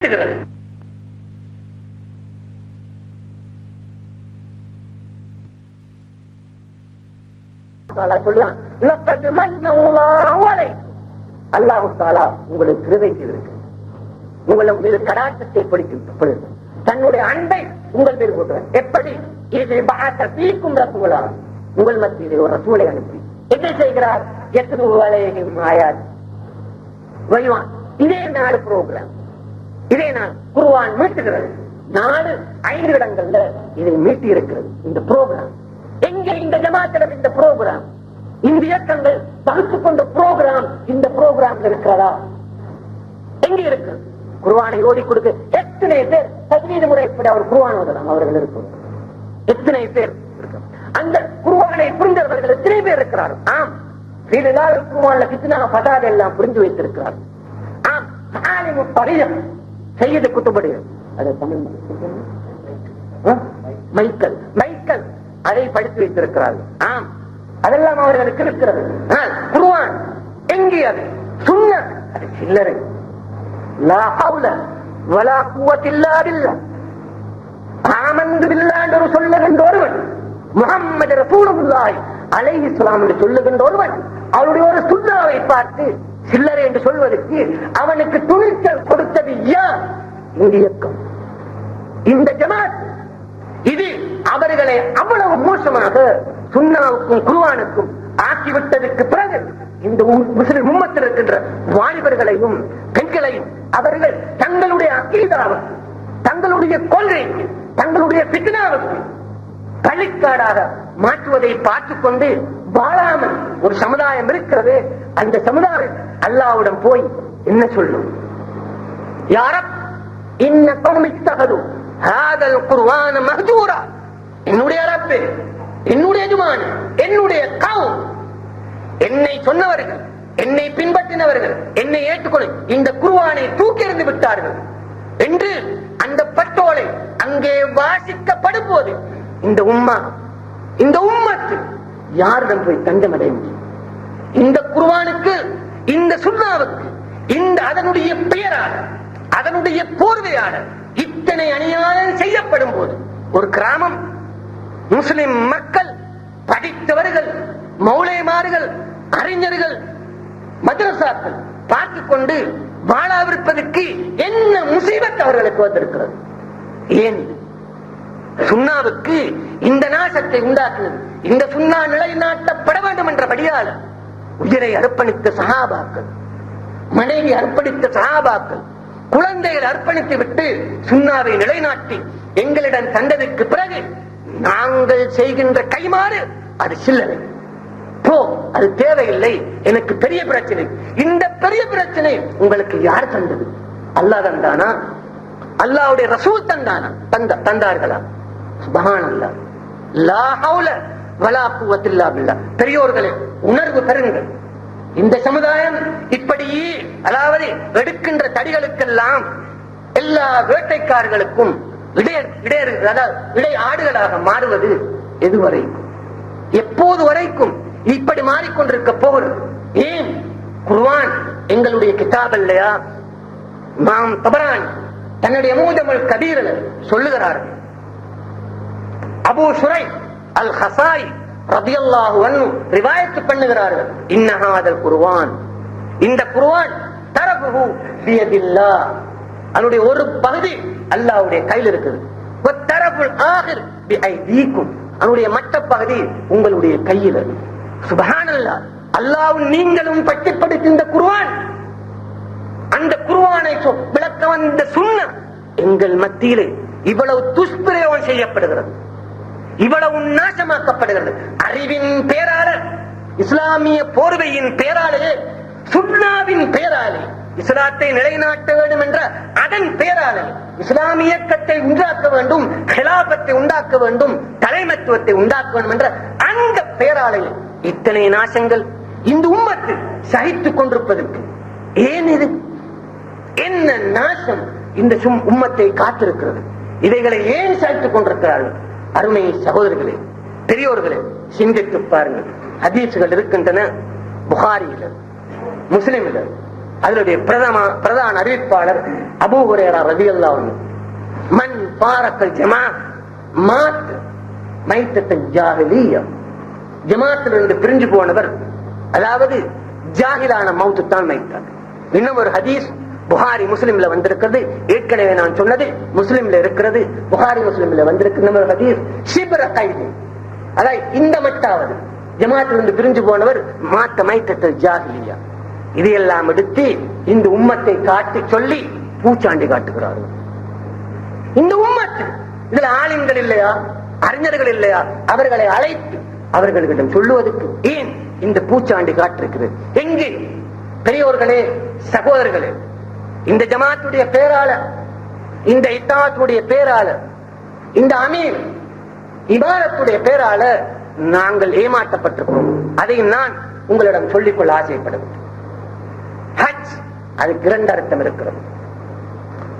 காட்டுகிறது அல்லாஹ் தாலா உங்களுக்கு கிருபை செய்திருக்கு உங்களை மீது கடாட்டத்தை தன்னுடைய அன்பை உங்கள் மீது போட்டுவார் எப்படி? இது தீக்கும் ரசூலா. உங்கள் மத்தியில் ஒரு ரசூலை அனுப்பி. என்ன செய்கிறார்? எத்தனை வேலையும் ஆயாது இதே நாடு ப்ரோக்ராம் இதை நான் குருவான் மீட்டுகிறது நாலு ஐந்து இடங்கள்ல இதை மீட்டி இருக்கிறது இந்த ப்ரோக்ராம் எங்க இந்த ஜமாத்திடம் இந்த ப்ரோக்ராம் இந்த இயக்கங்கள் பகுத்து கொண்ட ப்ரோக்ராம் இந்த ப்ரோக்ராம் இருக்கிறதா? எங்க இருக்கு? குருவானை ஓடி கொடுக்க எத்தனை பேர் பதினீது முறை இப்படி அவர் குருவான் ஓதலாம். அவர்கள் இருக்கும். எத்தனை பேர் அந்த குருவானை புரிந்தவர்கள் எத்தனை பேர் இருக்கிறார்கள்? ஆம். வீடுதான் குருவான்ல கிருஷ்ணா பதாதெல்லாம் புரிந்து வைத்திருக்கிறார் ஆம். ஆலிமு செய்யது குத்துபடி அதை தமிழ் மைக்கல். மைக்கேல் அதை படித்து வைத்திருக்கிறார்கள் ஆம். அதெல்லாம் அவர்களுக்கு இருக்கிறது. குருவான் எங்கே அது? சுண்ண அது சில்லறை. லா ஹவுல வலா குவத் ஆமந்து பில்லா சொல்லுகின்ற ஒருவன். முகம்மது ரசூலுல்லாஹி அலைஹி ஸலாம் என்று சொல்லுகின்ற ஒருவன். அவருடைய ஒரு சுண்ணாவை பார்த்து சில்லறை என்று சொல்வதற்கு அவனுக்கு துணிச்சல் கொடுத்தது யார்? இந்த இயக்கம். இந்த ஜமாத் இது அவர்களை அவ்வளவு மோசமாக சுண்ணாவுக்கும் குருவானுக்கும் ஆக்கிவிட்டதற்கு பிறகு இந்த முஸ்லிம் உம்மத்தில் இருக்கின்ற வாலிபர்களையும் பெண்களையும் அவர்கள் தங்களுடைய அக்கீதாவுக்கு தங்களுடைய கொள்கைக்கு தங்களுடைய பித்னாவுக்கு பள்ளிக்காடாக மாற்றுவதை பார்த்து கொண்டு வாழாமல் ஒரு சமுதாயம் இருக்கிறது. அந்த சமுதாயம் அல்லாவிடம் போய் என்ன சொல்லும்? யாரப் இன்ன கௌமித்தகது ஹாதல் குர்ஆன மஹ்ஜூரா. என்னுடைய அரப்பு என்னுடைய எஜமான் என்னுடைய கௌம். என்னை சொன்னவர்கள் என்னை பின்பற்றினவர்கள் என்னை ஏற்றுக்கொள்ள இந்த குருவானை தூக்கி எறிந்து விட்டார்கள். என்று அந்த பட்டோலை அங்கே வாசிக்கப்படும் போது இந்த உம்மா இந்த உம்மத்து யாரிடம் போய் தஞ்சம் அடைய முடியும் இந்த குருவானுக்கு இந்த சுண்ணாவுக்கு இந்த அதனுடைய பெயராளர் அதனுடைய போர்வையாளர் இத்தனை அநியாயம் செய்யப்படும் போது ஒரு கிராமம் முஸ்லிம் மக்கள் படித்தவர்கள் மௌலைமார்கள் அறிஞர்கள் மதரசாக்கள் பார்த்துக் கொண்டு வாழாவிருப்பதற்கு என்ன முசீபத் அவர்களுக்கு வந்திருக்கிறது? ஏன் சுண்ணாவுக்கு இந்த நாசத்தை உண்டாக்குது இந்த சுண்ணா நிலைநாட்டப்பட வேண்டும் என்றபடியால் உயிரை அர்ப்பணித்த சகாபாக்கள் மனைவி அர்ப்பணித்த சகாபாக்கள் குழந்தைகள் அர்ப்பணித்து விட்டு சுண்ணாவை நிலைநாட்டி எங்களிடம் தந்ததற்கு பிறகு நாங்கள் செய்கின்ற கைமாறு அது சில்லறை. போ அது தேவையில்லை எனக்கு பெரிய பிரச்சனை. இந்த பெரிய பிரச்சனை உங்களுக்கு யார் தந்தது? அல்லாஹ் தந்தானா? அல்லாஹ்வுடைய ரசூல் தந்தானா? தந்த தந்தார்களா? வலா பெரியோர்களே உணர்வு பெறுங்கள். இந்த சமுதாயம் இப்படி அதாவது எடுக்கின்ற தடிகளுக்கெல்லாம் எல்லா வேட்டைக்காரர்களுக்கும் இடையர் இடை ஆடுகளாக மாறுவது எதுவரை? எப்போது வரைக்கும் இப்படி மாறிக்கொண்டிருக்க போகிறது? ஏன்? குர்வான் எங்களுடைய கிதாப் இல்லையா? நாம் தபரான் தன்னுடைய மூதமல் கபீரல சொல்லுகிறார்கள். அபூ சுரை அல் ஹசாய் ரதியல்லாஹு ரிவாயத்து ரிவாயத் பண்ணுகிறார்கள் இன்னஹாதல் குருவான் இந்த குருவான் தரபுஹு பியதில்லாஹ் அதனுடைய ஒரு பகுதி அல்லாஹ்வுடைய கையில் இருக்குது. வத்தரபுல் ஆகிர் பிஐதீக்கும் அதனுடைய மற்ற பகுதி உங்களுடைய கையில் சுபஹானல்லாஹ் அல்லாஹ்வும் நீங்களும் பட்டிப்படுத்தி இந்த குருவான் அந்த குருவானை சொ- விளக்க வந்த சுண்ண எங்கள் மத்தியிலே இவ்வளவு துஷ்பிரயோகம் செய்யப்படுகிறது. இவ்வளவு நாசமாக்கப்படுகிறது. அறிவின் பேராளர் இஸ்லாமிய போர்வையின் பேராலே சுண்ணாவின் பேராலே இஸ்லாத்தை நிலைநாட்ட வேண்டும் என்ற அதன் பேராலே இஸ்லாமிய இயக்கத்தை உண்டாக்க வேண்டும் ஹிலாபத்தை உண்டாக்க வேண்டும் தலைமத்துவத்தை உண்டாக்க வேண்டும் என்ற அந்த பேராலே இத்தனை நாசங்கள் இந்த உம்மத்து சகித்துக் கொண்டிருப்பதற்கு. ஏன் இது? என்ன நாசம் இந்த சும் உம்மத்தை காத்திருக்கிறது? இவைகளை ஏன் சகித்துக் கொண்டிருக்கிறார்கள்? அருமை சகோதரர்களே பெரியோர்களே சிந்தித்து பாருங்கள். ஹதீசுகள் இருக்கின்றன புகாரியில் முஸ்லிமில். அதனுடைய பிரதம பிரதான அறிவிப்பாளர் அபூ ஹுரேரா ரவி அன்ஹு. மண் பாரக்கல் ஜமா மாத் மைத்தத்தன் ஜாகலீயம் ஜமாத்திலிருந்து பிரிஞ்சு போனவர் அதாவது ஜாகிலான மௌத்து தான் மைத்தார் இன்னும் ஒரு ஹதீஸ் புகாரி முஸ்லிம்ல வந்திருக்கிறது. ஏற்கனவே நான் சொன்னது முஸ்லிம்ல இருக்கிறது புகாரி முஸ்லிம்ல வந்திருக்கு இன்னும் கைது. இந்த மட்டாவது ஜமாத்திலிருந்து பிரிஞ்சு போனவர் மாத்த மைத்தத்தல் ஜாகிலியா. இதையெல்லாம் எடுத்து இந்த உம்மத்தை காட்டி சொல்லி பூச்சாண்டி காட்டுகிறார்கள். இந்த உம்மத்து இதுல ஆலிம்கள் இல்லையா? அறிஞர்கள் இல்லையா? அவர்களை அழைத்து அவர்களிடம் சொல்லுவதற்கு ஏன் இந்த பூச்சாண்டி காட்டிருக்கிறது? எங்கே? பெரியோர்களே சகோதரர்களே இந்த ஜமாத்துடைய பேராளர் இந்த இத்தாத்துடைய பேராளர் இந்த அமீர் இபாரத்துடைய பேராளர் நாங்கள் ஏமாற்றப்பட்டிருக்கிறோம். அதை நான் உங்களிடம் சொல்லிக்கொள்ள ஆசைப்படுகிறேன். ஹஜ் அதுக்கு இரண்டு அர்த்தம் இருக்கிறது.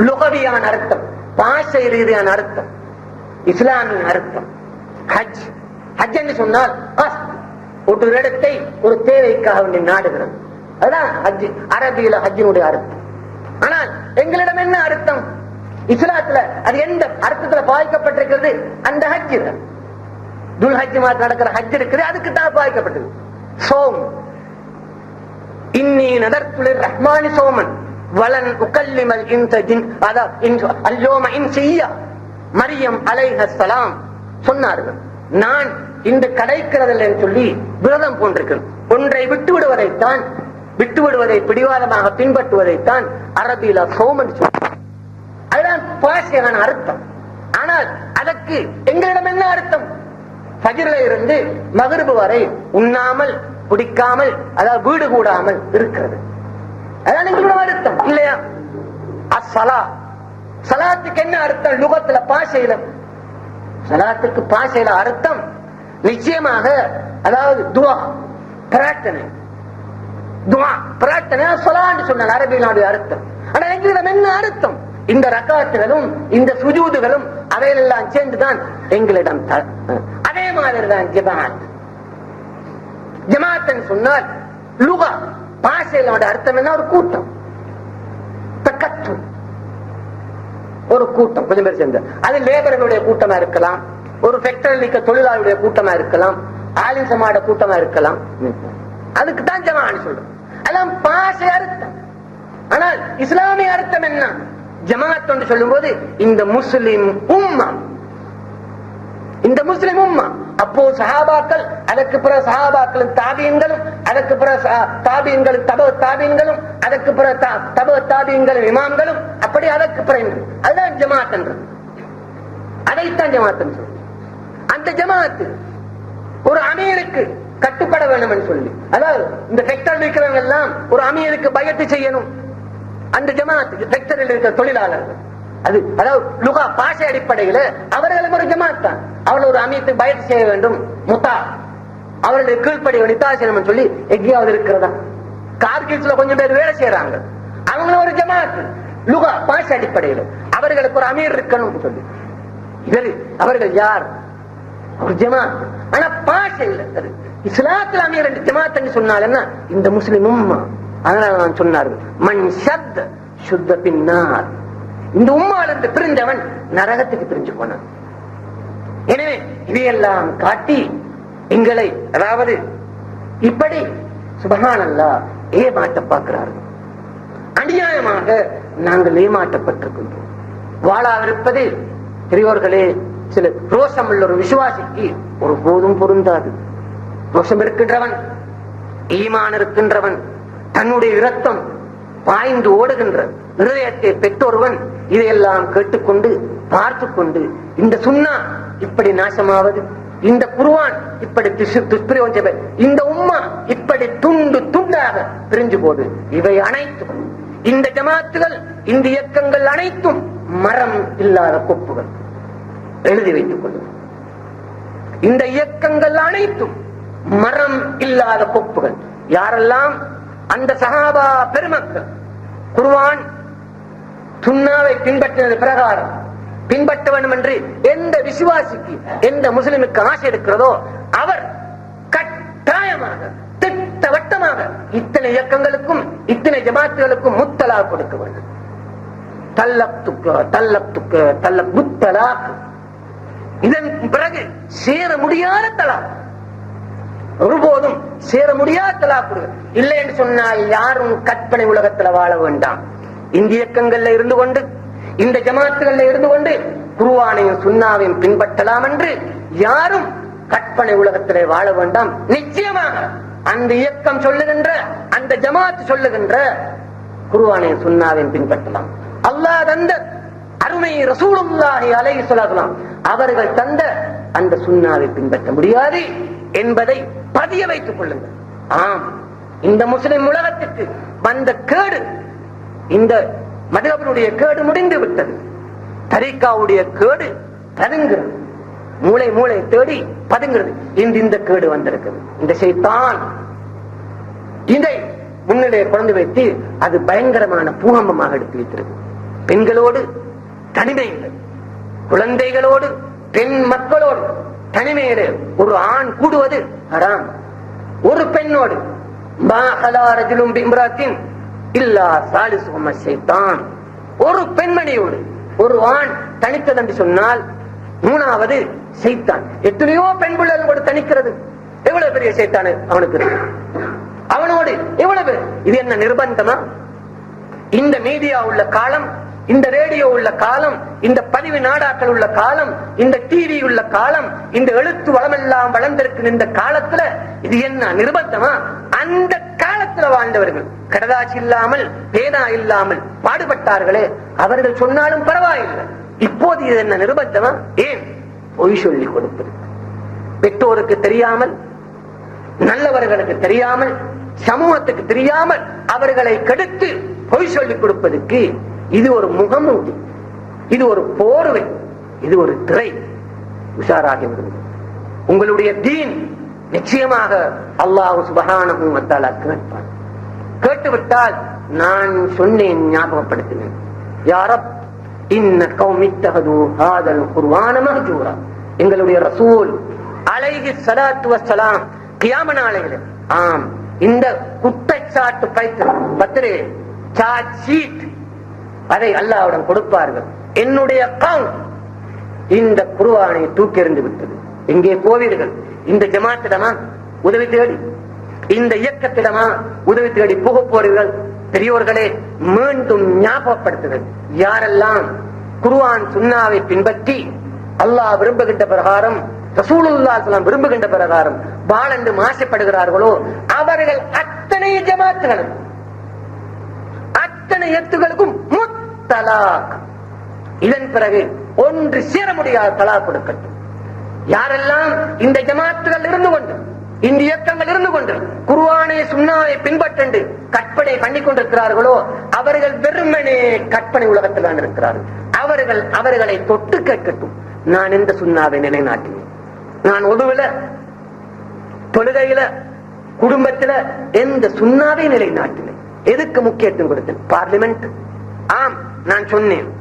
லுகவியான அர்த்தம் பாஷை ரீதியான அர்த்தம் இஸ்லாமிய அர்த்தம். ஹஜ் ஹஜ் என்று சொன்னால் ஒரு இடத்தை ஒரு தேவைக்காக நாடுகிறது. அதான் ஹஜ் அரபியில ஹஜ்ஜினுடைய அர்த்தம். ஆனால் எங்களிடம் என்ன அர்த்தம்? இஸ்லாத்துல அது எந்த அர்த்தத்துல பாதிக்கப்பட்டிருக்கிறது அந்த ஹஜ். துல் ஹஜ் மாதிரி நடக்கிற ஹஜ் இருக்குது அதுக்கு தான் பாதிக்கப்பட்டது சோம். இன்னி நதர்த்துளிர் ரஹ்மானி சோமன். வலன் உக்கல்லிமல் இந்த ஜின். அதா இன்- அல்லோம இன் செய்யா மரியம் அலைஹலாம் சொன்னார்கள் நான் இந்த கடைக்கிறதில்லை சொல்லி விரதம் போன்றிருக்கிறேன். ஒன்றை விட்டு விடுவதைத்தான் விட்டு விடுவதை பிடிவாதமாக பின்பற்றுவதைத்தான் அரபியில சோமன் சொல்றார் அதுதான் பாஷையான அர்த்தம். ஆனால் அதற்கு எங்களிடம் என்ன அர்த்தம்? பகிர்ல இருந்து மகிர்பு வரை உண்ணாமல் குடிக்காமல் அதாவது வீடு கூடாமல் இருக்கிறது. அதான் எங்களோட அர்த்தம் இல்லையா? அசலா சலாத்துக்கு என்ன அர்த்தம்? லுகத்துல பாசையில சலாத்துக்கு பாசையில அர்த்தம் நிச்சயமாக அதாவது துவா பிரார்த்தனை. துவா பிரார்த்தனை சொலான்னு சொன்ன அரபியினுடைய அர்த்தம். ஆனா எங்களிடம் என்ன அர்த்தம்? இந்த ரக்காத்துகளும் இந்த சுஜூதுகளும் அவையெல்லாம் சேர்ந்துதான் எங்களிடம் அதே மாதிரி தான் ஜமாத் ஜமாத்னு சொன்னால் லுகா பாசையிலோட அர்த்தம் என்ன? ஒரு கூட்டம். தக்கத்து. ஒரு கூட்டம் கொஞ்சம் பேர் சேர்ந்து. அது லேபர்களுடைய கூட்டமா இருக்கலாம். ஒரு ஃபேக்டரி இருக்க தொழிலாளருடைய கூட்டமா இருக்கலாம். ஆலிசமாட கூட்டமா இருக்கலாம். அதுக்கு தான் ஜமான்னு சொல்றோம். அதெல்லாம் பாஷை அர்த்தம். ஆனால் இஸ்லாமிய அர்த்தம் என்ன? ஜமாத் என்று சொல்லும்போது இந்த முஸ்லிம் உம்மா. இந்த முஸ்லிம் உம்மா. அப்போ சஹாபாக்கள் அதற்கு பிற சஹாபாக்களும் தாபியன்களும் அதற்கு பிற சா- தாபியன்களும் தப தாபியன்களும் அதற்கு பிற தா- தப தாபியங்களும் இமாம்களும் அப்படி அதற்கு பிறகு அதுதான் ஜமாத் என்று. அதைத்தான் ஜமாத் என்று அந்த ஜமாத்து ஒரு அமீருக்கு கட்டுப்பட வேண்டும் சொல்லி. அதாவது இந்த ஃபேக்டரியில் இருக்கிறவங்க எல்லாம் ஒரு அமீருக்கு பயத்து செய்யணும். அந்த ஜமாத் செக்டரில் இருக்கிற தொழிலாளர்கள். அது அதாவது லுகா பாஷை அடிப்படையில அவர்களும் ஒரு ஜமாத் தான். அவர்கள் ஒரு அமீருக்கு பயத்து செய்ய வேண்டும். முத்தா. அவர்களுடைய கீழ்ப்படி நித்தாசனம் சொல்லி எங்கேயாவது இருக்கிறதா? கார்கில்ஸ்ல கொஞ்சம் பேர் வேலை செய்யறாங்க அவங்களும் ஒரு ஜமாத். லுகா பாஷை அடிப்படையில். அவர்களுக்கு ஒரு அமீர் இருக்கணும் சொல்லி. இவர் அவர்கள் யார்? ஒரு ஜமாத். ஆனா பாஷை இல்ல இஸ்லாத்துல அமைய ரெண்டு ஜமாத் சொன்னால் இந்த முஸ்லிம் உம்மா. அதனால நான் சொன்னார்கள் மண் சத் சுத்த பின்னார். இந்த உம்மால இருந்து நரகத்துக்கு பிரிஞ்சு போனான். எனவே இதையெல்லாம் காட்டி எங்களை அதாவது இப்படி சுபகானல்லா ஏமாட்ட பார்க்கிறார்கள். அநியாயமாக நாங்கள் ஏமாற்றப்பட்டிருக்கின்றோம். வாழாவிருப்பது பெரியோர்களே சில ரோசம் உள்ள ஒரு விசுவாசிக்கு ஒரு போதும் பொருந்தாது. தோஷம் இருக்கின்றவன் ஈமான் இருக்கின்றவன் தன்னுடைய இரத்தம் பாய்ந்து ஓடுகின்ற இருதயத்தை பெற்றொருவன் இதையெல்லாம் கேட்டுக்கொண்டு பார்த்து கொண்டு இந்த சுண்ணா இப்படி நாசமாவது இந்த குருவான் இப்படி துஷ்- இந்த உம்மா இப்படி துண்டு துண்டாக பிரிஞ்சு போது இவை அனைத்தும் இந்த ஜமாத்துகள் இந்த இயக்கங்கள் அனைத்தும் மரம் இல்லாத கொப்புகள். எழுதி வைத்துக் கொள்ளுங்கள். இந்த இயக்கங்கள் அனைத்தும் மரம் இல்லாத கொப்புகள். யாரெல்லாம் அந்த சகாபா பெருமக்கள் குருவான் சுன்னாவை பின்பற்றினது பிரகாரம் பின்பற்ற வேண்டும் என்று எந்த விசுவாசிக்கு எந்த முஸ்லிமுக்கு ஆசை இருக்கிறதோ அவர் கட்டாயமாக திட்டவட்டமாக இத்தனை இயக்கங்களுக்கும் இத்தனை ஜமாத்துகளுக்கும் முத்தலா கொடுக்க வேண்டும் தல்லத்துக்கு தல்லத்துக்கு தல்ல முத்தலா இதன் பிறகு சேர முடியாத தலா. ஒருபோதும் சேர முடியாத தலா இல்லை என்று சொன்னால் யாரும் கற்பனை உலகத்துல வாழ வேண்டாம். இந்த இயக்கங்கள்ல இருந்து கொண்டு இந்த ஜமாத்துகள்ல இருந்து கொண்டு குருவானையும் சுண்ணாவையும் பின்பற்றலாம் என்று யாரும் கற்பனை உலகத்திலே வாழ வேண்டாம். நிச்சயமாக அந்த இயக்கம் சொல்லுகின்ற அந்த ஜமாத் சொல்லுகின்ற குருவானையும் சுண்ணாவையும் பின்பற்றலாம். அல்லாஹ் தந்த அருமை ரசூலுல்லாஹி அலைஹி சொல்லலாம் அவர்கள் தந்த அந்த சுண்ணாவை பின்பற்ற முடியாது என்பதை பதிய வைத்துக் கொள்ளுங்கள். ஆம் இந்த முஸ்லிம் உலகத்திற்கு வந்த கேடு இந்த மதுகபனுடைய கேடு முடிந்து விட்டது. தரிகாவுடைய கேடு பதுங்கிறது மூளை மூளை தேடி பதுங்கிறது இந்த இந்த கேடு வந்திருக்குது இந்த செய்தான் இதை முன்னிலையை குழந்தை வைத்து அது பயங்கரமான பூகம்பமாக எடுத்து வைத்திருக்கு பெண்களோடு தனிமையில் குழந்தைகளோடு பெண் மக்களோடு தனிமையிலே ஒரு ஆண் கூடுவது ஹராம். ஒரு பெண்ணோடு இல்லா சாலிசும செய்தான் ஒரு பெண்மணியோடு ஒரு ஆண் தனித்தது என்று சொன்னால் மூணாவது செய்தான் எத்தனையோ பெண் பிள்ளைகள் கூட தனிக்கிறது. எவ்வளவு பெரிய செய்தானு அவனுக்கு அவனோடு எவ்வளவு? இது என்ன நிர்பந்தமா? இந்த மீடியா உள்ள காலம் இந்த ரேடியோ உள்ள காலம் இந்த பதிவு நாடாக்கள் உள்ள காலம் இந்த டிவி உள்ள காலம் இந்த எழுத்து வளமெல்லாம் வளர்ந்திருக்கு இந்த காலத்துல இது என்ன நிர்பந்தமா? அந்த காலத்துல வாழ்ந்தவர்கள். கடதாசி இல்லாமல் பேனா இல்லாமல் பாடுபட்டார்களே அவர்கள் சொன்னாலும் பரவாயில்லை. இப்போது இது என்ன நிர்பந்தமா? ஏன்? பொய் சொல்லி கொடுப்பது. பெற்றோருக்கு தெரியாமல் நல்லவர்களுக்கு தெரியாமல் சமூகத்துக்கு தெரியாமல் அவர்களை கெடுத்து பொய் சொல்லிக் கொடுப்பதற்கு இது ஒரு முகமூடி. இது ஒரு போர்வை. இது ஒரு திரை. உஷாராகி விடுவது உங்களுடைய தீன் நிச்சயமாக அல்லாஹு சுபகானமும் வ கேட்பார் கேட்டுவிட்டால் நான் சொன்னேன் ஞாபகப்படுத்தினேன் யாரப் இன்ன கௌமித்தகது ஆதல் குருவான மகஜூரா எங்களுடைய ரசூல் அழகி ஸலாத்து சலாம் கியாம நாளையிலே ஆம் இந்த குற்றச்சாட்டு பைத்து பத்திரே சார்ஜ் ஷீட் அதை அல்லாவிடம் கொடுப்பார்கள். என்னுடைய அக்கவுண்ட் இந்த குருவானை தூக்கெறிந்து விட்டது. எங்கே போவீர்கள். இந்த ஜமாத்திடமா? உதவி தேடி. இந்த இயக்கத்திடமா? உதவி தேடி போக போறீர்கள். பெரியோர்களே மீண்டும் ஞாபகப்படுத்துதல் யாரெல்லாம் குருவான் சுன்னாவை பின்பற்றி அல்லாஹ் விரும்புகின்ற பிரகாரம் ரசூலுல்லா விரும்புகின்ற பிரகாரம் வாழென்று ஆசைப்படுகிறார்களோ அவர்கள் அத்தனை ஜமாத்துகளும் அத்தனை எத்துகளுக்கும் முத்தலாக் இதன் பிறகு ஒன்று சேர முடியாத தலா கொடுக்கட்டும். யாரெல்லாம் இந்த ஜமாத்துகள் இருந்து கொண்டு இந்த இயக்கங்கள் இருந்து கொண்டு குருவானை சுண்ணாவை பின்பற்றண்டு கற்பனை பண்ணி கொண்டிருக்கிறார்களோ அவர்கள் வெறுமனே கற்பனை உலகத்தில் தான் இருக்கிறார்கள் அவர்கள் அவர்களை தொட்டு கேட்கட்டும். நான் இந்த சுண்ணாவை நிலைநாட்டினேன். நான் ஒதுவில தொழுகையில குடும்பத்துல எந்த சுண்ணாவை நிலைநாட்டினேன்? எதுக்கு முக்கியத்துவம் கொடுத்தேன்? பார்லிமெண்ட். ஆம் நான் சொன்னேன்.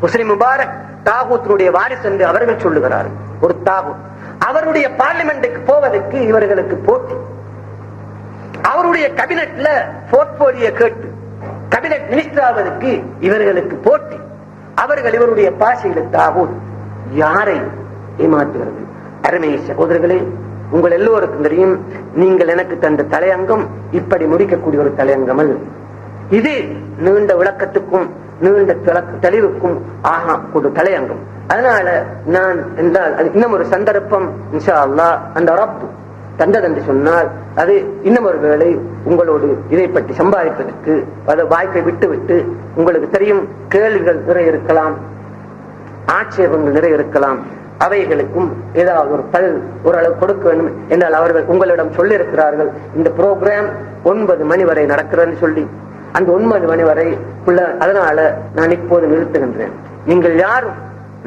முஸ்லிம் முபாரக் தாகூத்தினுடைய வாரிசு என்று அவர்கள் சொல்லுகிறார்கள். ஒரு தாகூத். அவருடைய பார்லிமெண்ட்டுக்கு போவதற்கு இவர்களுக்கு போட்டி. அவருடைய கபினட்ல போர்ட்போலியோ கேட்டு கபினட் மினிஸ்டர் ஆவதற்கு இவர்களுக்கு போட்டி. அவர்கள் இவருடைய பாஷையில தாகூத். யாரை ஏமாற்றுகிறது? அருமை சகோதரர்களே உங்கள் எல்லோருக்கும் தெரியும் நீங்கள் எனக்கு தந்த தலையங்கம் இப்படி முடிக்கக்கூடிய ஒரு தலையங்கம் அல்ல இது நீண்ட விளக்கத்துக்கும் நீண்ட தெளிவுக்கும் ஆகா ஒரு தலையங்கம். அதனால நான் என்றால் அது இன்னும் ஒரு சந்தர்ப்பம் இன்ஷா அல்லாஹ் அந்த ரப்பு தந்தது என்று சொன்னால் அது இன்னும் ஒரு வேளை உங்களோடு இதை பற்றி சம்பாதிப்பதற்கு அதை வாய்ப்பை விட்டுவிட்டு உங்களுக்கு தெரியும் கேள்விகள் நிறைய இருக்கலாம் ஆட்சேபங்கள் நிறைய இருக்கலாம் அவைகளுக்கும் ஏதாவது ஒரு பதில் ஓரளவு கொடுக்க வேண்டும் என்றால் அவர்கள் உங்களிடம் சொல்லியிருக்கிறார்கள் இந்த ப்ரோக்ராம் ஒன்பது மணி வரை நடக்கிறதுன்னு சொல்லி. அந்த ஒன்பது மணி வரை உள்ள அதனால நான் இப்போது நிறுத்துகின்றேன். நீங்கள் யாரும்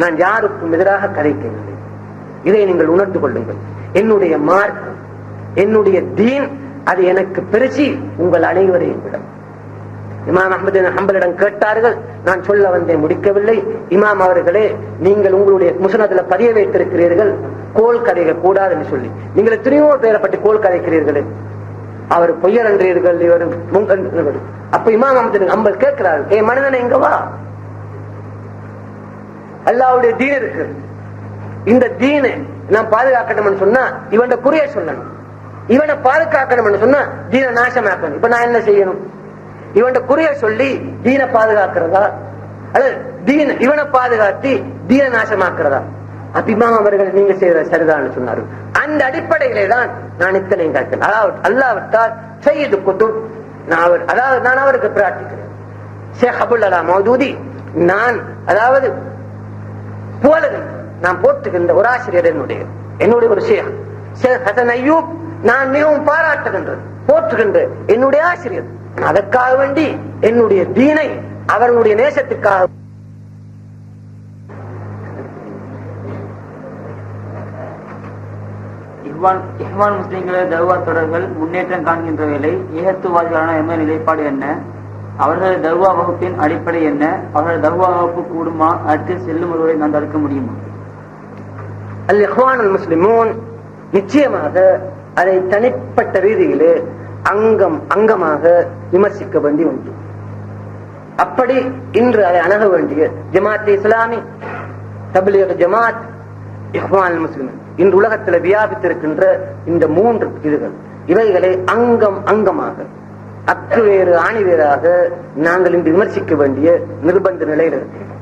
நான் யாருக்கும் எதிராக கதைக்கவில்லை. இதை நீங்கள் உணர்ந்து கொள்ளுங்கள். என்னுடைய மார்க்கம் என்னுடைய தீன் அது எனக்கு பெருசி உங்கள் அனைவரையும் விடும். இமாம் அஹமது ஹம்பலிடம் கேட்டார்கள் நான் சொல்ல வந்தேன் முடிக்கவில்லை. இமாம் அவர்களே நீங்கள் உங்களுடைய முசனத்துல பதிய வைத்திருக்கிறீர்கள் கோல் கதைக கூடாதுன்னு சொல்லி. நீங்கள் எத்தனையோ பேரை பற்றி கோல் கதைக்கிறீர்களே. அவர் பொய்யரன்றீர்கள் இவர் அப்ப இமாம் அஹமது அம்பல் கேட்கிறாரு ஏ மனிதனை இங்க வா. அல்லாவுடைய தீன் இருக்கு. இந்த தீனை நான் பாதுகாக்கணும்னு சொன்னா இவன் குறைய சொல்லணும். இவனை பாதுகாக்கணும்னு சொன்னா தீனை நாசமாக்கணும். இப்ப நான் என்ன செய்யணும்? இவன் குறைய சொல்லி தீனை பாதுகாக்கிறதா? அல்லது தீன இவனை பாதுகாத்தி தீன நாசமாக்குறதா? அபிமாம் அவர்கள் நீங்க செய்யற சரிதான் சொன்னாரு. அந்த அடிப்படையிலே தான் நான் இத்தனை கேட்கிறேன் அதாவது அல்லாவிட்டால் செய்து குத்து நான் அவர் அதாவது நான் அவருக்கு பிரார்த்திக்கிறேன். ஷேக் அபுல் அலா மௌதூதி நான் அதாவது புகழுகின்ற நான் போற்றுகின்ற ஒரு ஆசிரியர் என்னுடைய என்னுடைய ஒரு ஷேக். ஷேக் ஹசன் ஐயூப் நான் மிகவும் பாராட்டுகின்றது போற்றுகின்ற என்னுடைய ஆசிரியர். அதற்காக வேண்டி என்னுடைய தீனை அவர்களுடைய நேசத்துக்காக இஹ்வான் இஹ்வான் முஸ்லிம்களது தர்வா தொடர்கள் முன்னேற்றம் காண்கின்ற வேளை ஏகத்துவாதிகளான எமது நிலைப்பாடு என்ன? அவர்களது தர்வா வகுப்பின் அடிப்படை என்ன? அவர்களது தர்வா வகுப்பு கூடுமா? அடுத்து செல்லும் ஒருவரை நான் தடுக்க முடியுமா? அல் இஹ்வான் அல் முஸ்லிமூன் நிச்சயமாக அதை தனிப்பட்ட ரீதியிலே அங்கம் அங்கமாக விமர்சிக்க வேண்டி உண்டு. அப்படி இன்று அதை அணுக வேண்டிய ஜமாத் இஸ்லாமி தபிலியர் ஜமாத் இஹ்வான் முஸ்லிம் இன்று உலகத்தில் வியாபித்திருக்கின்ற இந்த மூன்று இதுகள். இவைகளை அங்கம் அங்கமாக அக்கு வேறு ஆணி வேறாக நாங்கள் இன்று விமர்சிக்க வேண்டிய நிர்பந்த நிலையில் இருக்கிறோம்.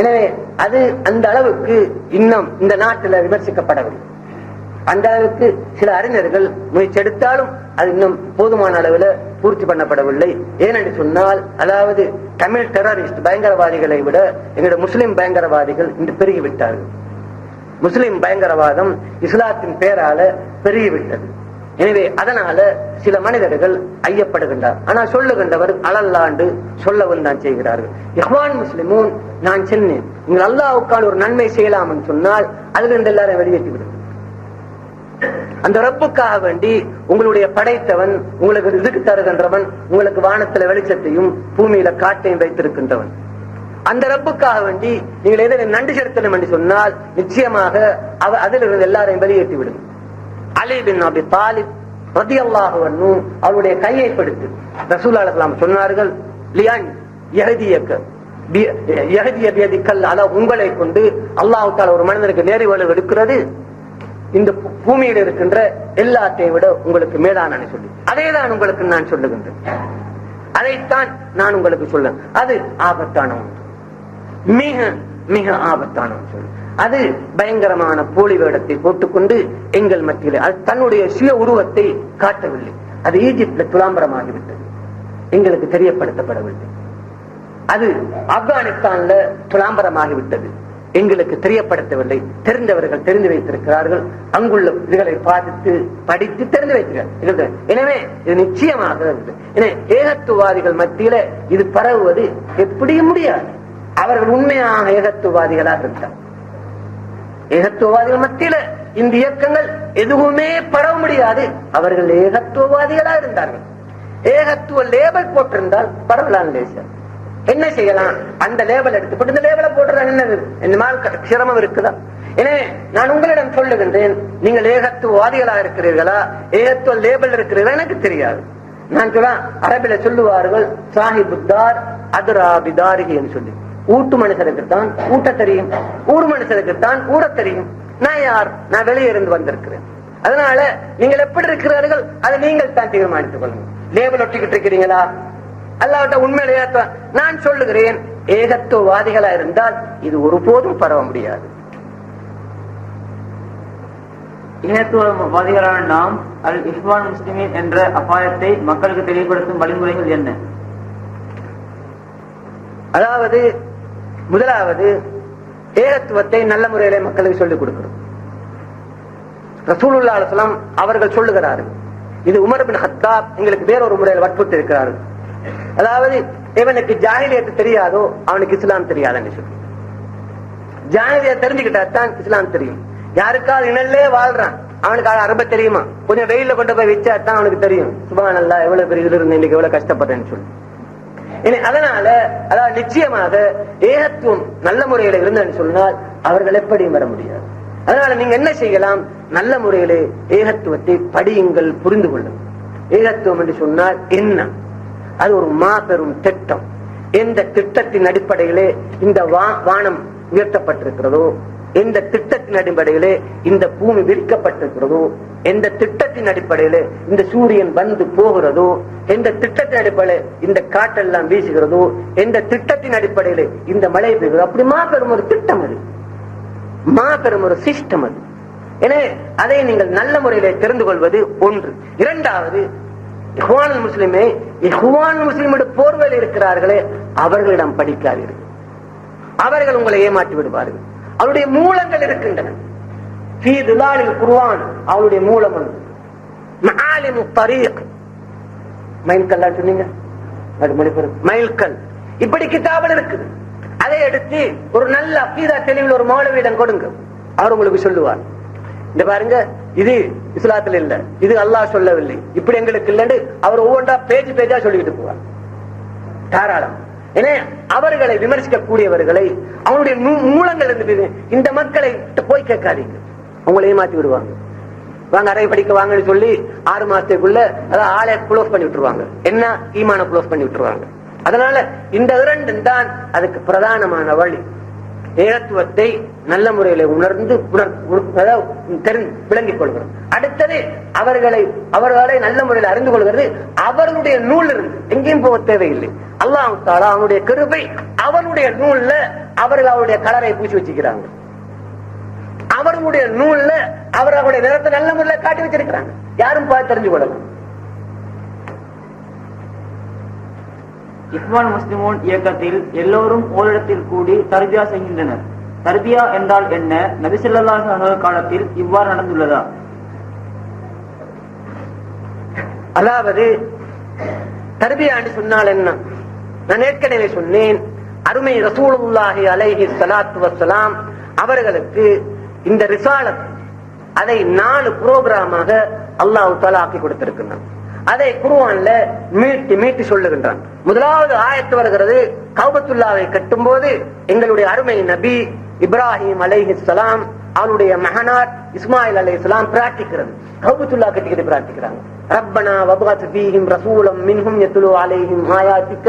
எனவே அது அந்த அளவுக்கு இன்னும் இந்த நாட்டில் விமர்சிக்கப்படவில்லை. அந்த அளவுக்கு சில அறிஞர்கள் முயற்சி எடுத்தாலும் அது இன்னும் போதுமான அளவில் பூர்த்தி பண்ணப்படவில்லை. ஏனென்று சொன்னால் அதாவது தமிழ் டெரரிஸ்ட் பயங்கரவாதிகளை விட எங்களுடைய முஸ்லிம் பயங்கரவாதிகள் இன்று பெருகிவிட்டார்கள். முஸ்லிம் பயங்கரவாதம் இஸ்லாத்தின் பேரால பெருகிவிட்டது. எனவே அதனால சில மனிதர்கள் ஐயப்படுகின்றார். ஆனால் சொல்லுகின்றவர் அலல்லாண்டு சொல்லவும் தான் செய்கிறார்கள். இஹ்வான் முஸ்லிமும் நான் சொன்னேன். நீங்கள் அல்லாவுக்கான ஒரு நன்மை செய்யலாம் சொன்னால் அதிலிருந்து எல்லாரும் வெளியேற்றி விடுங்கள் அந்த ரப்புக்காக வேண்டி உங்களுடைய படைத்தவன் உங்களுக்கு இதுக்கு தருகின்றவன் உங்களுக்கு வானத்துல வெளிச்சத்தையும் பூமியில காட்டையும் வைத்திருக்கின்றவன். அந்த ரப்புக்காக வேண்டி நீங்கள் எதை நன்றி செலுத்தணும் என்று சொன்னால் நிச்சயமாக அவ அதிலிருந்து எல்லாரையும் வெளியேற்றி விடும் அலி பின் அபி தாலிப் ரதி அல்லாஹு அவருடைய கையை படுத்து ரசூலாளர்களாம் சொன்னார்கள் லியான் எஹதியக்க எஹதிய பியதிக்கல் அத உங்களை கொண்டு அல்லாஹு ஒரு மனிதனுக்கு நேரி வலு எடுக்கிறது. இந்த பூமியில் இருக்கின்ற எல்லாத்தையும் விட உங்களுக்கு மேலான சொல்லி. அதேதான் உங்களுக்கு நான் சொல்லுகின்றேன். அதைத்தான் நான் உங்களுக்கு சொல்ல அது ஆபத்தான ஒன்று மிக மிக ஆபத்தான சொல். அது பயங்கரமான போலி வேடத்தை போட்டுக்கொண்டு எங்கள் மத்தியில் அது தன்னுடைய சுய உருவத்தை காட்டவில்லை. அது ஈஜிப்ட்ல துலாம்பரமாகிவிட்டது. எங்களுக்கு தெரியப்படுத்தப்படவில்லை. அது ஆப்கானிஸ்தான்ல துலாம்பரமாகிவிட்டது. எங்களுக்கு தெரியப்படுத்தவில்லை. தெரிந்தவர்கள் தெரிந்து வைத்திருக்கிறார்கள். அங்குள்ள இதுகளை பார்த்து படித்து தெரிந்து வைத்திருக்கிறார்கள். எனவே இது நிச்சயமாக எனவே ஏகத்துவாதிகள் மத்தியில இது பரவுவது எப்படியும் முடியாது. அவர்கள் உண்மையான ஏகத்துவாதிகளாக இருந்தார் ஏகத்துவவாதிகள் மத்தியில இந்த இயக்கங்கள் எதுவுமே பரவ முடியாது. அவர்கள் ஏகத்துவவாதிகளா இருந்தார்கள். ஏகத்துவ லேபல் போட்டிருந்தால் பரவலாம் லேசர். என்ன செய்யலாம்? அந்த லேபல் எடுத்து போட்டு இந்த லேபலை போட்டுறது என்னது? இந்த மாதிரி சிரமம் இருக்குதா? எனவே நான் உங்களிடம் சொல்லுகின்றேன் நீங்கள் ஏகத்துவவாதிகளா இருக்கிறீர்களா? ஏகத்துவ லேபல் இருக்கிறீர்களா? எனக்கு தெரியாது. நான் சொல்ல அரபில சொல்லுவார்கள் சாஹிபுத்தார் அதுராபிதாரிகி என்று சொல்லி. ஊட்டு மனுஷனுக்கு தான் ஊட்ட தெரியும். ஊர் மனுஷனுக்கு தான் ஊட தெரியும். நான் யார்? நான் வெளியே இருந்து வந்திருக்கிறேன். அதனால நீங்கள் எப்படி இருக்கிறார்கள்? அதை நீங்கள் தான் தீர்மானித்துக் கொள்ளுங்க லேபிள் ஒட்டிக்கிட்டு இருக்கிறீங்களா? அல்லாவிட்ட உண்மையில ஏற்ற நான் சொல்லுகிறேன் ஏகத்துவவாதிகளா இருந்தால் இது ஒருபோதும் பரவ முடியாது. ஏகத்துவவாதிகளான நாம் அல் இஹ்வான் முஸ்லிமின் என்ற அபாயத்தை மக்களுக்கு தெளிவுபடுத்தும் வழிமுறைகள் என்ன? அதாவது முதலாவது ஏகத்துவத்தை நல்ல முறையில மக்களுக்கு சொல்லிக் கொடுக்கிறோம் ரசூலுல்லா அவர்கள் சொல்லுகிறார்கள் இது உமர் பின் ஹத்தாப் எங்களுக்கு வேறொரு முறையில் வற்புறுத்தி இருக்கிறார்கள் அதாவது இவனுக்கு ஜாகிலியத்து தெரியாதோ அவனுக்கு இஸ்லாம் தெரியாதுன்னு சொல்லி. ஜாகிலியை தெரிஞ்சுக்கிட்டா தான் இஸ்லாம் தெரியும். யாருக்காவது இணல்லே வாழ்றான். அவனுக்கு அது அரப தெரியுமா? கொஞ்சம் வெயில கொண்டு போய் வச்சா தான் அவனுக்கு தெரியும். சுபா நல்லா எவ்வளவு பெரிய இதுல இருந்து இன்னைக்கு எவ்வளவு கஷ்டப்படுறேன்னு சொல்லி. அதனால அதாவது நிச்சயமாக ஏகத்துவம் நல்ல முறையில இருந்தேன்னு சொன்னால் அவர்கள் எப்படியும் வர முடியாது. அதனால நீங்க என்ன செய்யலாம்? நல்ல முறையிலே ஏகத்துவத்தை படியுங்கள் புரிந்து கொள்ளுங்கள். ஏகத்துவம் என்று சொன்னால் என்ன? அது ஒரு மாபெரும் திட்டம். எந்த திட்டத்தின் அடிப்படையிலே இந்த வானம் உயர்த்தப்பட்டிருக்கிறதோ எந்த திட்டத்தின் அடிப்படையிலே இந்த பூமி விரிக்கப்பட்டிருக்கிறதோ எந்த திட்ட திட்டத்தின் அடிப்படையில இந்த சூரியன் வந்து போகிறதோ எந்த திட்டத்தின் அடிப்படையில இந்த காற்றெல்லாம் வீசுகிறதோ எந்த திட்டத்தின் அடிப்படையில இந்த மழை பெய்கிறதோ அப்படி மாபெரும் ஒரு திட்டம் அது. மாபெரும் ஒரு சிஸ்டம் அது. எனவே அதை நீங்கள் நல்ல முறையில தெரிந்து கொள்வது ஒன்று. இரண்டாவது இஹ்வான் முஸ்லிமே இஹ்வான் முஸ்லிமோட போர்வையில் இருக்கிறார்களே அவர்களிடம் படிக்காதீர்கள். அவர்கள் உங்களை ஏமாற்றி விடுவார்கள். அவருடைய மூலங்கள் இருக்கின்றன. குருவான் அவருடைய மூலம் மகாலிமு தரீக் மைல்கல்லா சொன்னீங்க மைல்கல் இப்படி கிதாபல் இருக்குது அதை எடுத்து ஒரு நல்ல அக்கீதா தெளிவில் ஒரு மௌலவியிடம் கொடுங்க. அவர் உங்களுக்கு சொல்லுவார். இந்த பாருங்க இது இஸ்லாத்துல இல்ல. இது அல்லாஹ் சொல்லவில்லை. இப்படி எங்களுக்கு இல்லைன்னு அவர் ஒவ்வொன்றா பேஜ் பேஜா சொல்லிக்கிட்டு போவார். தாராளம். ஏன்னா அவர்களை விமர்சிக்க கூடியவர்களை அவனுடைய மூ- மூலங்கள் இருந்து இந்த மக்களை போய் கேட்காதீங்க. அவங்களை ஏமாத்தி விடுவாங்க. வாங்க அறை படிக்க வாங்கன்னு சொல்லி ஆறு மாசத்துக்குள்ள அதான் ஆளை குளோஸ் பண்ணி விட்டுருவாங்க. என்ன? ஈமான குளோஸ் பண்ணி விட்டுருவாங்க. அதனால இந்த இரண்டும் தான் அதுக்கு பிரதானமான வழி. ஏகத்துவத்தை நல்ல முறையில உணர்ந்து உணர் தெரிந்து விளங்கிக் கொள்கிறோம். அடுத்தது அவர்களை அவர்களை நல்ல முறையில் அறிந்து கொள்கிறது. அவர்களுடைய நூல் இருந்து எங்கேயும் போக தேவையில்லை. அல்லாஹ் அவனுடைய கிருபை அவனுடைய நூல்ல அவர்கள் அவருடைய கலரை பூச்சி வச்சுக்கிறாங்க. அவர்களுடைய நூல்ல அவர் அவருடைய நிறத்தை நல்ல முறையில் காட்டி வச்சிருக்கிறாங்க. யாரும் பார்த்து தெரிஞ்சு கொள்ளலாம் இக்வான் முஸ்லிமோன் இயக்கத்தில் எல்லோரும் ஓரிடத்தில் கூடி தர்பியா செய்கின்றனர். தர்பியா என்றால் என்ன? அவர்கள் காலத்தில் இவ்வாறு நடந்துள்ளதா? அதாவது தர்பியான்னு சொன்னால் என்ன? நான் ஏற்கனவே சொன்னேன் அருமை ரசூலுல்லாஹி அலைஹி ஸலாத்து வஸ்ஸலாம் அவர்களுக்கு இந்த ரிசாலத் அதை நாலு புரோகிராமாக அல்லாஹு தாலா ஆக்கி கொடுத்திருக்கின்றான். அதை குருவான்ல மீட்டி மீட்டி சொல்லுகின்றான். முதலாவது ஆயத்து வருகிறது கௌபத்துல்லாவை கட்டும் போது எங்களுடைய அருமை நபி இப்ராஹிம் அலைஹி சலாம் அவருடைய மகனார் இஸ்மாயில் அலை இஸ்லாம் பிரார்த்திக்கிறது. கௌபத்துல்லா கட்டிக்கிட்டு பிரார்த்திக்கிறாங்க. ரப்பனா வபாத் ஃபீஹிம் ரசூலம் மின்ஹும் யத்லு அலைஹிம் ஆயாத்திக்க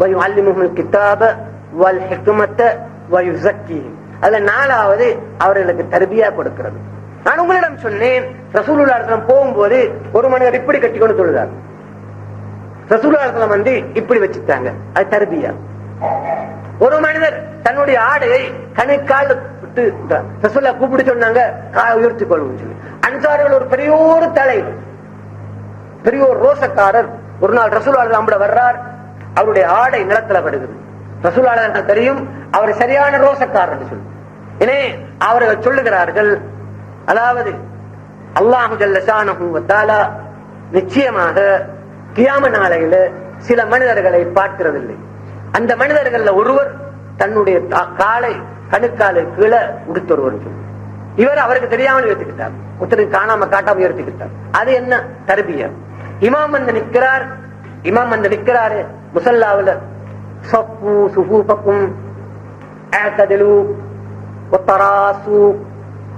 வயுஅல்லிமுஹுல் கிதாப வல் ஹிக்மத்த வயுஸக்கிஹிம் அதுல நாலாவது அவர்களுக்கு தர்பியா கொடுக்கிறது. நான் உங்களிடம் சொன்னேன் ரசூலுல்லாஹிடம் போகும்போது ஒரு மனிதர் இப்படி கட்டிக்கொண்டு தொழுதார். ரசூலுல்லாஹிடம் வந்து இப்படி வச்சுட்டாங்க அது தர்பியா. ஒரு மனிதர் தன்னுடைய ஆடையை கணுக்கால் விட்டு ரசூல்லா கூப்பிட்டு சொன்னாங்க கா உயர்த்தி கொள்ளும் சொல்லி. அன்சாரிகள் ஒரு பெரிய ஒரு தலைவர் பெரிய ஒரு ரோசக்காரர். ஒரு நாள் ரசூலாளர் அம்பட வர்றார். அவருடைய ஆடை நிலத்துல படுகிறது. ரசூலாளர் தெரியும் அவர் சரியான ரோசக்காரர் என்று சொல்லி. எனவே அவர்கள் சொல்லுகிறார்கள் அதாவது அல்லாஹு நிச்சயமாக கியாம நாளையில சில மனிதர்களை பார்க்கிறதில்லை. அந்த மனிதர்கள்ல ஒருவர் தன்னுடைய காலை கணுக்காலை கீழே உடுத்தொருவர் இவர் அவருக்கு தெரியாமல் உயர்த்திக்கிட்டார் ஒருத்தருக்கு காணாம காட்டாம உயர்த்திக்கிட்டார் அது என்ன தருபியம்? இமாம் வந்து நிக்கிறார் இமாம் வந்து நிக்கிறாரு முசல்லாவுல صفوا சுகூபக்கும் ஆத்ததிலு ஒத்தராசு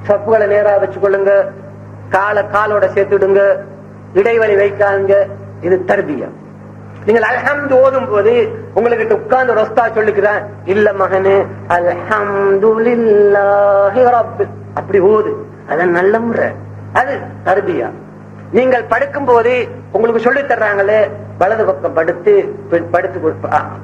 சப்புகளை நேரா வச்சுக்கொள்ளுங்க. காலை காலோட சேர்த்துடுங்க. இடைவெளி வைக்காங்க. இது தர்பியா நீங்கள் அல்ஹம்து ஓதும் போது உங்களுக்கு உட்கார்ந்து ரொஸ்தா சொல்லுகிறேன் இல்ல மகனே அல்ஹம்துலில்லாஹி ரப் அப்படி ஓது. அதான் நல்ல முறை. அது தர்பியா நீங்கள் படுக்கும் போது உங்களுக்கு சொல்லி தர்றாங்களே வலது பக்கம் படுத்து படுத்து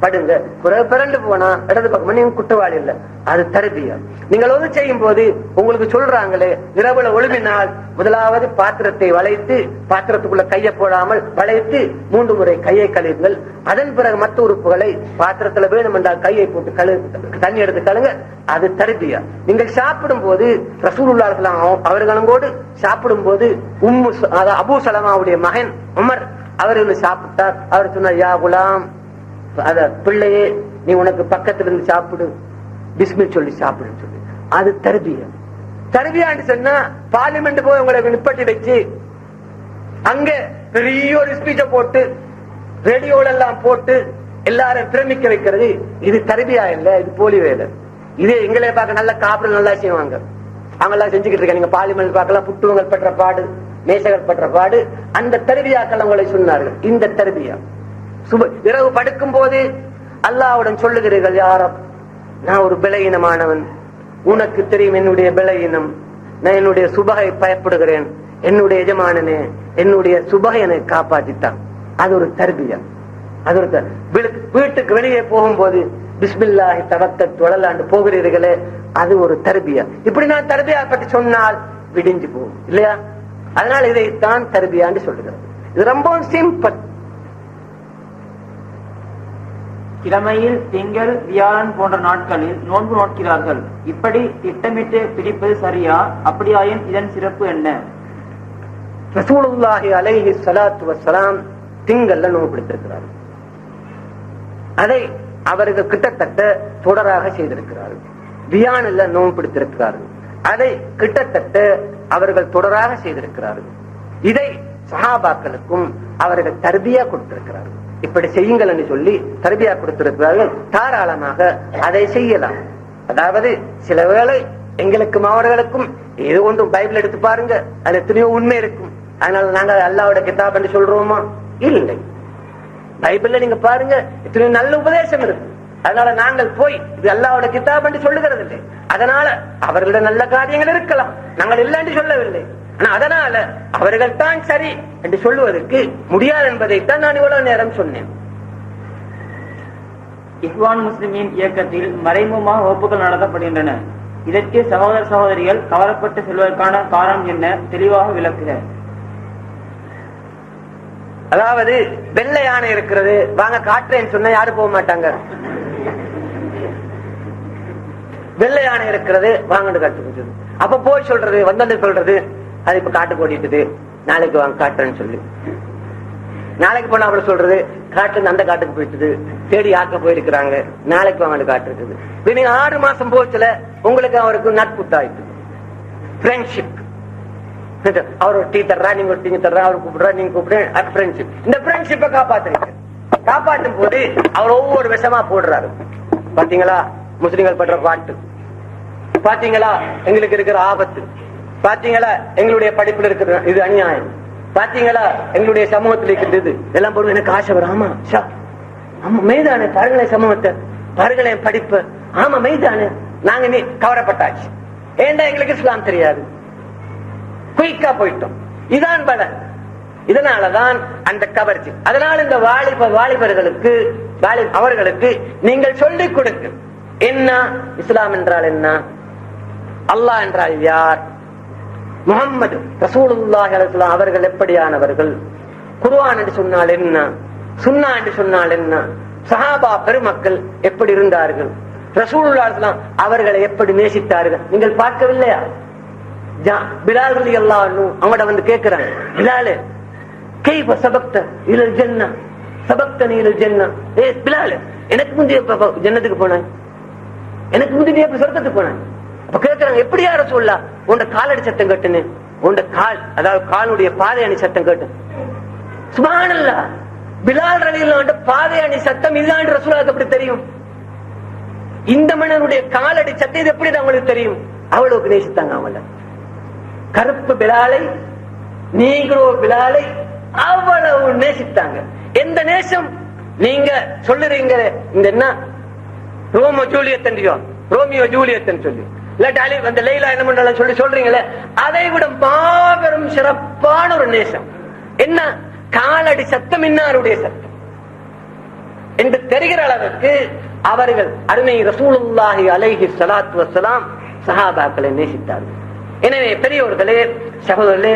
படுங்க. பிறகு பிறண்டு போனா இடது பக்கம் நீங்க குற்றவாளி இல்ல. அது தருபியம். நீங்கள் ஒது செய்யும் போது உங்களுக்கு சொல்றாங்களே இரவுல ஒழுங்கினால் முதலாவது பாத்திரத்தை வளைத்து பாத்திரத்துக்குள்ள கையை போடாமல் வளைத்து மூன்று முறை கையை கழுவுங்கள். அதன் பிறகு மற்ற உறுப்புகளை பாத்திரத்துல வேணும் என்றால் கையை போட்டு கழு தண்ணி எடுத்து கழுங்க. அது தருபியா நீங்கள் சாப்பிடும் போது ரசூல் அவர்களும் கூட சாப்பிடும் போது உம்மு அபு சலமாவுடைய மகன் உமர் அவர்கள் சாப்பிட்டார். அவர் சொன்னார் யா குலாம் அத பிள்ளையே நீ உனக்கு பக்கத்துல இருந்து சாப்பிடு. பிஸ்மில் சொல்லி சாப்பிடுன்னு சொல்லி. அது தருபியா தருபியான்னு சொன்னா பார்லிமெண்ட் போய் உங்களை நிப்பட்டி வச்சு அங்க பெரிய ஒரு ஸ்பீச்ச போட்டு ரேடியோல எல்லாம் போட்டு எல்லாரும் பிரமிக்க வைக்கிறது இது தருபியா இல்ல இது போலி வேலை இது எங்களை பார்க்க நல்ல காப்பிட நல்லா செய்வாங்க. அவங்க எல்லாம் செஞ்சுக்கிட்டு இருக்காங்க நீங்க பார்லிமெண்ட் பார்க்கலாம் புட்டுவங்கள் பெற்ற பாடு. மேசகர் பற்ற பாடு அந்த தருவியாக்கள் அவங்களை சொன்னார்கள். இந்த தருவியா? சுப இரவு படுக்கும் போது அல்லாவுடன் சொல்லுகிறீர்கள் யாரும் நான் ஒரு விலையினமானவன் உனக்கு தெரியும் என்னுடைய பிளையினம் நான் என்னுடைய சுபகை பயப்படுகிறேன். என்னுடைய எஜமானனே என்னுடைய சுபகையனை காப்பாற்றித்தான். அது ஒரு தர்பியா அது ஒரு த- வீட்டுக்கு வெளியே போகும்போது பிஸ்மில்லாஹி தவத்த தொழலாண்டு போகிறீர்களே. அது ஒரு தர்பியா இப்படி நான் தர்பியா பற்றி சொன்னால் விடிஞ்சு போகும். இல்லையா? அதனால இதைத்தான் தர்பியான்னு சொல்லுகிறது. இது ரொம்பவும் சிம்பிள். கிழமையில் திங்கள் வியாழன் போன்ற நாட்களில் நோன்பு நோக்கிறார்கள். இப்படி திட்டமிட்டு பிடிப்பது சரியா? அப்படியாயின் இதன் சிறப்பு என்ன? ரசூலுல்லாஹி அலைஹி ஸலாத்து வஸ்ஸலாம் திங்கள்ல நோன்பு பிடித்திருக்கிறார்கள். அதை அவர்கள் கிட்டத்தட்ட தொடராக செய்திருக்கிறார்கள். வியானில் நோன்பு பிடித்திருக்கிறார்கள். அதை கிட்டத்தட்ட அவர்கள் தொடராக செய்திருக்கிறார்கள். இதை சஹாபாக்களுக்கும் அவர்கள் தர்பியா கொடுத்திருக்கிறார்கள். இப்படி செய்யுங்கள் என்று சொல்லி தர்பியா கொடுத்திருக்கிறார்கள். தாராளமாக அதை செய்யலாம். அதாவது சில வேளை எங்களுக்கும் அவர்களுக்கும் ஏதோ ஒன்றும் பைபிள் எடுத்து பாருங்க. அது எத்தனையோ உண்மை இருக்கும். அதனால நாங்க அல்லாவோட கிதாப் என்று சொல்றோமா? இல்லை. பைபிள்ல நீங்க பாருங்க எத்தனையோ நல்ல உபதேசம் இருக்கு. அதனால நாங்கள் போய் இது அல்லாவோட கிதாப் என்று சொல்லுகிறது இல்லை அதனால அவர்களிடம் நல்ல காரியங்கள் இருக்கலாம். நாங்கள் இல்லை என்று சொல்லவில்லை. ஆனா அதனால அவர்கள் தான் சரி என்று சொல்லுவதற்கு முடியாது என்பதைத்தான் நான் இவ்வளவு நேரம் சொன்னேன். இஹ்வான் முஸ்லிமின் இயக்கத்தில் மறைமுகமாக வகுப்புகள் நடத்தப்படுகின்றன. இதற்கு சகோதர சகோதரிகள் கவரப்பட்டு செல்வதற்கான காரணம் என்ன தெளிவாக விளக்குக. அதாவது வெள்ளை யானை இருக்கிறது. வாங்க காட்டுறேன்னு சொன்னா யாரும் போக மாட்டாங்க. வெள்ளை யானை இருக்கிறது வாங்கன்னு காட்டு அப்ப போய் சொல்றது வந்தது சொல்றது அது இப்ப காட்டு ஓடிட்டுது. நாளைக்கு வாங்க காட்டுறேன்னு சொல்லி. நாளைக்கு போனா அப்படி சொல்றது காட்டு அந்த காட்டுக்கு போயிட்டுது. தேடி ஆக்க போயிருக்கிறாங்க நாளைக்கு வாங்க காட்டு இருக்குது இப்ப ஆறு மாசம் போச்சுல உங்களுக்கு அவருக்கு நட்புத்தாயிட்டு ஃப்ரெண்ட்ஷிப் அவர் ஒரு டீ தர்றா நீங்க ஒரு டீ தர்றா அவர் கூப்பிடுறா நீங்க கூப்பிடுற ஃப்ரெண்ட்ஷிப் இந்த ஃப்ரெண்ட்ஷிப்பை காப்பாத்துறீங்க. காப்பாற்றும் போது அவர் ஒவ்வொரு விஷமா போடுறாரு. பாத்தீங்களா? முஸ்லிம்கள் படுற பாட்டு. பாத்தீங்களா? எங்களுக்கு இருக்கிற ஆபத்து. பாத்தீங்களா? எங்களுடைய படிப்புல இருக்கிற இது அநியாயம். பாத்தீங்களா? எங்களுடைய சமூகத்தில் இருக்கிறது இது. எல்லாம் பொருள் எனக்கு ஆசை வரும். ஆமா ஷா. ஆமா மெய்தானே பாருங்களேன் சமூகத்தை. பாருங்களேன் படிப்பு. ஆமா மெய்தானே நாங்க நீ கவரப்பட்டாச்சு ஏண்டா எங்களுக்கு இஸ்லாம் தெரியாது? குயிக்கா போயிட்டோம். இதான் பலன். இதனாலதான் அந்த கவர்ச்சி. அதனால இந்த வாலிப வாலிபர்களுக்கு அவர்களுக்கு நீங்கள் சொல்லிக் கொடுங்க என்ன? இஸ்லாம் என்றால் என்ன? அல்லாஹ் என்றால் யார்? முகம்மது ரசூலுல்லாஹி அவர்கள் எப்படியானவர்கள்? குருவான் என்று சொன்னால் என்ன? சுன்னா என்று சொன்னால் என்ன? சஹாபா பெருமக்கள் எப்படி இருந்தார்கள்? ரசூலுல்லாஹி அவர்களை எப்படி நேசித்தார்கள்? நீங்கள் பார்க்கவில்லையா? ஜா- பிலால் ரலி அல்லாஹ் வந்து கேட்கிறாங்க. பிலாலு கைஃப சபக்த இலல் ஜன்னா சபக்தனி இலல் ஜன்னா ஏ பிலாலு எனக்கு முந்தைய ப- ஜன்னத்துக்கு போனேன் எனக்கு முந்தினே எப்ப சொர்க்கத்துக்கு போனேன் அப்ப கேட்கிறாங்க எப்படி யார சொல்லா உண்ட காலடி சத்தம் கேட்டுன்னு? உண்ட கால் அதாவது காலுடைய பாதையணி சத்தம் கேட்டு. சுபானல்லா பிலால் ரலியல்லாஹு பாதையணி சத்தம் இல்லாண்டு ரசூலாவுக்கு எப்படி தெரியும்? இந்த மன்னனுடைய காலடி சத்தம் இது எப்படி அவங்களுக்கு தெரியும்? அவ்வளவுக்கு நேசித்தாங்க அவங்கள கருப்பு பிலாலை நீங்களோ பிலாலை அவ்வளவு நேசித்தாங்க எந்த நேசம்? நீங்க சொல்லுறீங்க இந்த என்ன? ரோமோ ஜூலியத் ரோமியோ ஜூலியத் சொல்லி. இல்லாட்டி அந்த லைலா என்ன பண்றாங்க சொல்லி சொல்றீங்களே அதை விட மாபெரும் சிறப்பான ஒரு நேசம். என்ன? காலடி சத்தம் இன்னாருடைய சத்தம். என்று தெரிகிற அளவுக்கு அவர்கள் அருமை ரசூலுல்லாஹி அலைஹி சலாத்து வசலாம் சஹாபாக்களை நேசித்தார்கள். எனவே பெரியோர்களே சகோதரர்களே